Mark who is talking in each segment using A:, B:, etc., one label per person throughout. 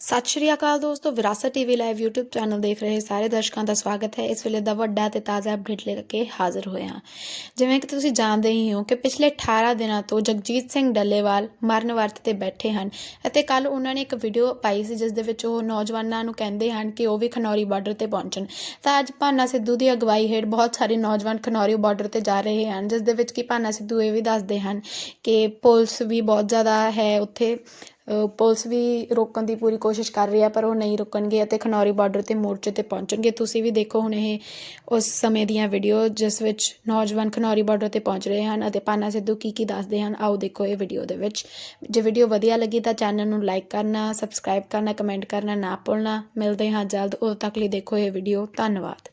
A: ਸਤਿ ਸ਼੍ਰੀ ਅਕਾਲ ਦੋਸਤੋ, ਵਿਰਾਸਤ ਟੀਵੀ ਲਾਈਵ YouTube ਚੈਨਲ ਦੇਖ ਰਹੇ ਸਾਰੇ ਦਰਸ਼ਕਾਂ ਦਾ ਸਵਾਗਤ ਹੈ। ਇਸ ਵੇਲੇ ਦਾ ਵੱਡਾ ਤੇ ਤਾਜ਼ਾ ਅਪਡੇਟ ਲੈ ਕੇ ਹਾਜ਼ਰ ਹੋਏ ਹਾਂ। ਜਿਵੇਂ ਕਿ ਤੁਸੀਂ ਜਾਣਦੇ ਹੀ ਹੋ ਕਿ ਪਿਛਲੇ 18 ਦਿਨਾਂ ਤੋਂ ਜਗਜੀਤ ਸਿੰਘ ਡੱਲੇਵਾਲ ਮਰਨ ਵਰਤ ਤੇ ਬੈਠੇ ਹਨ ਅਤੇ ਕੱਲ ਉਹਨਾਂ ਨੇ ਇੱਕ ਵੀਡੀਓ ਪਾਈ ਸੀ, ਜਿਸ ਦੇ ਵਿੱਚ ਉਹ ਨੌਜਵਾਨਾਂ ਨੂੰ ਕਹਿੰਦੇ ਹਨ ਕਿ ਉਹ ਵੀ ਖਨੌਰੀ ਬਾਰਡਰ ਤੇ ਪਹੁੰਚਣ। ਤਾਂ ਅੱਜ ਭਾਨਾ ਸਿੱਧੂ ਦੀ ਅਗਵਾਈ ਹੇਠ ਬਹੁਤ ਸਾਰੇ ਨੌਜਵਾਨ ਖਨੌਰੀ ਬਾਰਡਰ ਤੇ ਜਾ ਰਹੇ ਹਨ, ਜਿਸ ਦੇ ਵਿੱਚ ਕਿ ਭਾਨਾ ਸਿੱਧੂ ਇਹ ਵੀ ਦੱਸਦੇ ਹਨ ਕਿ ਪੁਲਿਸ ਵੀ ਬਹੁਤ ਜ਼ਿਆਦਾ ਹੈ ਉੱਥੇ। ਪੁਲਿਸ ਵੀ ਰੋਕਣ ਦੀ ਪੂਰੀ ਕੋਸ਼ਿਸ਼ ਕਰ ਰਹੀ ਹੈ, ਪਰ ਉਹ ਨਹੀਂ ਰੁਕਣਗੇ ਅਤੇ ਖਨੌਰੀ ਬਾਰਡਰ ਤੇ ਮੋਰਚੇ ਤੇ ਪਹੁੰਚਣਗੇ। ਤੁਸੀਂ ਵੀ ਦੇਖੋ ਹੁਣ ਇਹ ਉਸ ਸਮੇਂ ਦੀਆਂ ਵੀਡੀਓ ਜਿਸ ਵਿੱਚ ਨੌਜਵਾਨ ਖਨੌਰੀ ਬਾਰਡਰ ਤੇ ਪਹੁੰਚ ਰਹੇ ਹਨ ਅਤੇ ਪਾਨਾ ਸਿੱਧੂ ਕੀ ਕੀ ਦੱਸਦੇ ਹਨ, ਆਓ ਦੇਖੋ ਇਹ ਵੀਡੀਓ ਦੇ ਵਿੱਚ। ਜੇ ਵੀਡੀਓ ਵਧੀਆ ਲੱਗੀ ਤਾਂ ਚੈਨਲ ਨੂੰ ਲਾਈਕ ਕਰਨਾ ਸਬਸਕ੍ਰਾਈਬ ਕਰਨਾ ਕਮੈਂਟ ਕਰਨਾ ਨਾ ਭੁੱਲਣਾ। ਮਿਲਦੇ ਹਾਂ ਜਲਦ, ਉਦੋਂ ਤੱਕ ਲਈ ਦੇਖੋ ਇਹ ਵੀਡੀਓ ਧੰਨਵਾਦ।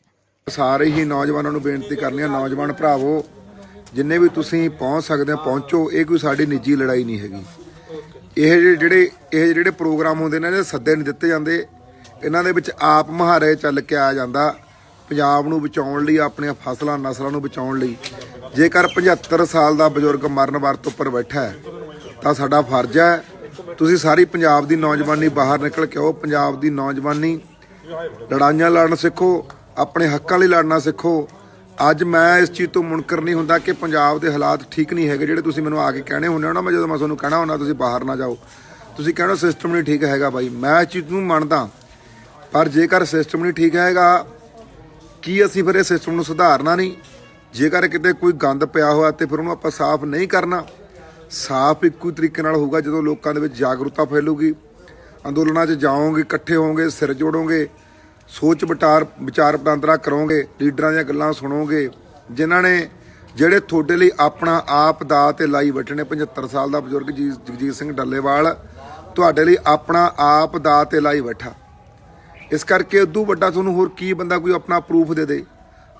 B: ਸਾਰੇ ਹੀ ਨੌਜਵਾਨਾਂ ਨੂੰ ਬੇਨਤੀ ਕਰਨੀ ਹੈ ਨੌਜਵਾਨ ਭਰਾਵੋ, ਜਿੰਨੇ ਵੀ ਤੁਸੀਂ ਪਹੁੰਚ ਸਕਦੇ ਹੋ, ਪਹੁੰਚੋ। ਇਹ ਕੋਈ ਸਾਡੀ ਨਿੱਜੀ ਲੜਾਈ ਨਹੀਂ ਹੈਗੀ। ਇਹ ਜਿਹੜੇ- ਜਿਹੜੇ ਇਹ ਜਿਹੜੇ ਪ੍ਰੋਗਰਾਮ ਹੁੰਦੇ ਨੇ ਇਹਦੇ ਸੱਦੇ ਨਹੀਂ ਦਿੱਤੇ ਜਾਂਦੇ, ਇਹਨਾਂ ਦੇ ਵਿੱਚ ਆਪ ਮਹਾਰੇ ਚੱਲ ਕੇ ਆਇਆ ਜਾਂਦਾ, ਪੰਜਾਬ ਨੂੰ ਬਚਾਉਣ ਲਈ, ਆਪਣੀਆਂ ਫਸਲਾਂ, ਨਸਲਾਂ ਨੂੰ ਬਚਾਉਣ ਲਈ। ਜੇਕਰ 75 ਸਾਲ ਦਾ ਬਜ਼ੁਰਗ ਮਰਨ ਵਰਤ ਉੱਪਰ ਬੈਠਾ ਹੈ, ਤਾਂ ਸਾਡਾ ਫਰਜ਼ ਹੈ, ਤੁਸੀਂ ਸਾਰੀ ਪੰਜਾਬ ਦੀ ਨੌਜਵਾਨੀ ਬਾਹਰ ਨਿਕਲ ਕੇ ਆਓ, ਪੰਜਾਬ ਦੀ ਨੌਜਵਾਨੀ ਲੜਾਈਆਂ ਲੜਨ ਸਿੱਖੋ, ਆਪਣੇ ਹੱਕਾਂ ਲਈ ਲੜਨਾ ਸਿੱਖੋ ਅੱਜ ਮੈਂ ਇਸ ਚੀਜ਼ ਤੋਂ ਮੁਨਕਰ ਨਹੀਂ ਹੁੰਦਾ ਕਿ ਪੰਜਾਬ ਦੇ ਹਾਲਾਤ ਠੀਕ ਨਹੀਂ ਹੈਗੇ ਜਿਹੜੇ ਤੁਸੀਂ ਮੈਨੂੰ ਆ ਕੇ ਕਹਿਣੇ ਹੁੰਦੇ ਹੋ ਨਾ, ਮੈਂ ਜਦੋਂ ਮੈਂ ਤੁਹਾਨੂੰ ਕਹਿਣਾ ਹੁੰਦਾ ਤੁਸੀਂ ਬਾਹਰ ਨਾ ਜਾਓ। ਤੁਸੀਂ ਕਹਿਣਾ ਸਿਸਟਮ ਨਹੀਂ ਠੀਕ ਹੈਗਾ ਬਾਈ। ਮੈਂ ਇਸ ਚੀਜ਼ ਨੂੰ ਮੰਨਦਾ, ਪਰ ਜੇਕਰ ਸਿਸਟਮ ਨਹੀਂ ਠੀਕ ਹੈਗਾ, ਕੀ ਅਸੀਂ ਫਿਰ ਇਹ ਸਿਸਟਮ ਨੂੰ ਸੁਧਾਰਨਾ ਨਹੀਂ? ਜੇਕਰ ਕਿਤੇ ਕੋਈ ਗੰਦ ਪਿਆ ਹੋਇਆ ਤੇ ਫਿਰ ਉਹਨੂੰ ਆਪਾਂ ਸਾਫ਼ ਨਹੀਂ ਕਰਨਾ, ਸਾਫ਼ ਇੱਕੋ ਹੀ ਤਰੀਕੇ ਨਾਲ ਹੋਊਗਾ ਜਦੋਂ ਲੋਕਾਂ ਦੇ ਵਿੱਚ ਜਾਗਰੂਕਤਾ ਫੈਲੂਗੀ। ਅੰਦੋਲਨਾਂ 'ਚ ਜਾਓਗੇ, ਇਕੱਠੇ ਹੋਵੋਗੇ, ਸਿਰ ਜੋੜੋਗੇ ਸੋਚ ਵਿਚਾਰ ਵਿਚਾਰ ਵਟਾਂਦਰਾ ਕਰੋਗੇ, ਲੀਡਰਾਂ ਦੀਆਂ ਗੱਲਾਂ ਸੁਣੋਗੇ, ਜਿਨ੍ਹਾਂ ਨੇ ਜਿਹੜੇ ਤੁਹਾਡੇ ਲਈ ਆਪਣਾ ਆਪ ਦਾ ਤੇ ਲਾਈ ਬੈਠੇ ਨੇ 75 ਸਾਲ ਦਾ ਬਜ਼ੁਰਗ ਜੀ, ਜਗਜੀਤ ਸਿੰਘ ਡੱਲੇਵਾਲ, ਤੁਹਾਡੇ ਲਈ ਆਪਣਾ ਆਪ ਦਾ ਤੇ ਲਾਈ ਬੈਠਾ ਇਸ ਕਰਕੇ ਉਦੋਂ ਵੱਡਾ ਤੁਹਾਨੂੰ ਹੋਰ ਕੀ ਬੰਦਾ ਕੋਈ ਆਪਣਾ ਪ੍ਰੂਫ ਦੇ ਦੇ।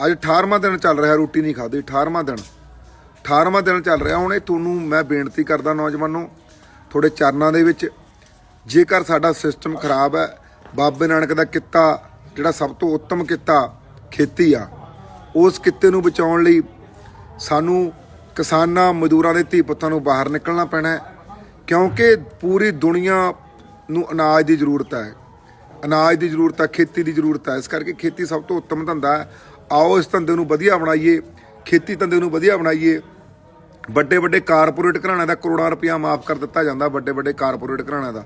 B: ਅੱਜ 18ਵਾਂ ਦਿਨ ਚੱਲ ਰਿਹਾ, ਰੋਟੀ ਨਹੀਂ ਖਾਦੀ 18ਵਾਂ ਦਿਨ। 18ਵਾਂ ਦਿਨ ਚੱਲ ਰਿਹਾ, ਹੁਣ ਇਹ ਤੁਹਾਨੂੰ ਮੈਂ ਬੇਨਤੀ ਕਰਦਾ ਨੌਜਵਾਨੋ, ਤੁਹਾਡੇ ਚਰਨਾਂ ਦੇ ਵਿੱਚ ਜੇਕਰ ਸਾਡਾ ਸਿਸਟਮ ਖਰਾਬ ਹੈ, ਬਾਬੇ ਨਾਨਕ ਦਾ ਕਿੱਤਾ ਜਿਹੜਾ ਸਭ ਤੋਂ ਉੱਤਮ ਕਿੱਤਾ ਖੇਤੀ ਆ, ਉਸ ਕਿੱਤੇ ਨੂੰ ਬਚਾਉਣ ਲਈ ਸਾਨੂੰ ਕਿਸਾਨਾਂ, ਮਜ਼ਦੂਰਾਂ ਦੇ ਧੀ ਪੁੱਤਾਂ ਨੂੰ ਬਾਹਰ ਨਿਕਲਣਾ ਪੈਣਾ ਹੈ, ਕਿਉਂਕਿ ਪੂਰੀ ਦੁਨੀਆ ਨੂੰ ਅਨਾਜ ਦੀ ਜ਼ਰੂਰਤ ਹੈ। ਅਨਾਜ ਦੀ ਜ਼ਰੂਰਤ ਹੈ, ਖੇਤੀ ਦੀ ਜ਼ਰੂਰਤ ਹੈ। ਇਸ ਕਰਕੇ ਖੇਤੀ ਸਭ ਤੋਂ ਉੱਤਮ ਧੰਦਾ ਹੈ। ਆਓ ਇਸ ਧੰਦੇ ਨੂੰ ਵਧੀਆ ਬਣਾਈਏ, ਖੇਤੀ ਧੰਦੇ ਨੂੰ ਵਧੀਆ ਬਣਾਈਏ। ਵੱਡੇ ਵੱਡੇ ਕਾਰਪੋਰੇਟ ਘਰਾਣਿਆਂ ਦਾ ਕਰੋੜਾਂ ਰੁਪਇਆ ਮਾਫ ਕਰ ਦਿੱਤਾ ਜਾਂਦਾ ਵੱਡੇ ਵੱਡੇ ਕਾਰਪੋਰੇਟ ਘਰਾਣਿਆਂ ਦਾ।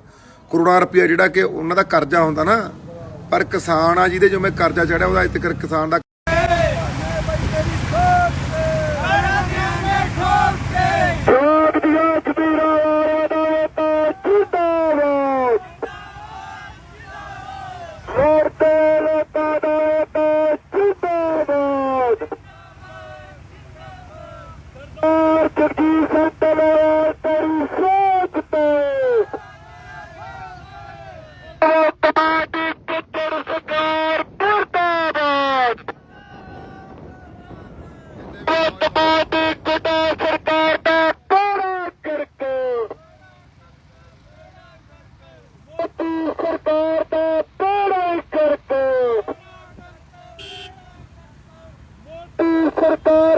B: ਕਰੋੜਾਂ ਰੁਪਇਆ ਜਿਹੜਾ ਕਿ ਉਹਨਾਂ ਦਾ ਕਰਜ਼ਾ ਹੁੰਦਾ ਨਾ ਪਰ ਕਿਸਾਨ ਆ ਜਿਹਦੇ ਜੋ ਮੈਂ ਕਰਜ਼ਾ ਚੜਿਆ ਉਹਦਾ ਇੱਥੇ ਤੱਕ ਕਿਸਾਨ ਦਾ ਭਾਜਪਾ ਦੀ ਗੁੱਡਾ ਸਰਕਾਰ ਦਾ ਕਾਰਾ ਕਰਕੇ ਮੋਦੀ ਸਰਕਾਰ ਦਾ ਕਾਰਾ ਕਰਕੇ ਮੋਦੀ ਸਰਕਾਰ